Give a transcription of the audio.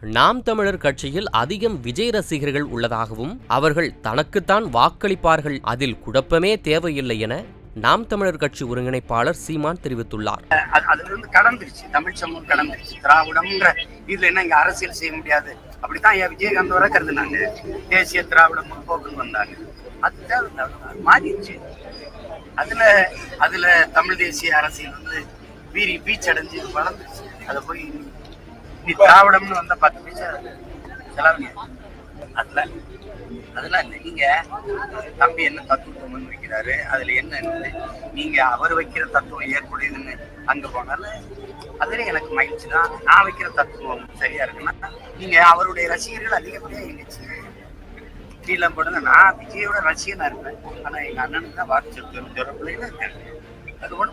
நாம் தமிழர் கட்சியில் அதிகம் விஜய் ரசிகர்கள் உள்ளதாகவும் அவர்கள் தனக்குத்தான் வாக்களிப்பார்கள். அதில் குழப்பமே தேவையில்லை என நாம் தமிழர் கட்சி ஒருங்கிணைப்பாளர் சீமான் தெரிவித்துள்ளார். அது அதுல கடந்துருச்சு. தமிழ் சமூகம் கடந்துருச்சு. திராவிடம்ங்கிற இதுல என்ன இங்க அரசியல் செய்ய முடியாது? அப்படித்தான் என் விஜயகாந்த் வர கருதுனாங்க. தேசிய திராவிட முற்போக்குன்னு வந்தாங்க. அதுதான் மாறிடுச்சு. அதுல அதுல தமிழ் தேசிய அரசியல் வந்து வீரி பீச் அடைஞ்சு வளர்ந்துருச்சு. அதை போய் நீ திராவிடம்னு வந்த பத்து பைசா செலவுங்க அதுல அதெல்லாம் இல்லை. நீங்க தம்பி என்ன தத்துவம்னு முன் வைக்கிறாரு அதுல என்ன இருக்குது நீங்க அவர் வைக்கிற தத்துவம் ஏற்புடையதுன்னு அங்க போனாலும் அதுல எனக்கு மகிழ்ச்சி தான். நான் வைக்கிற தத்துவம் சரியா இருக்குன்னா நீங்க அவருடைய ரசிகர்கள் அதிகப்படியா எங்கச்சு கீழே போடுங்க. நான் விஜயோட ரசிகனா இருப்பேன். ஆனா எங்க அண்ணனுக்கு தான் வாக்கு செலுத்தும் தொடர்புல இருக்கேன் அது ஒன்று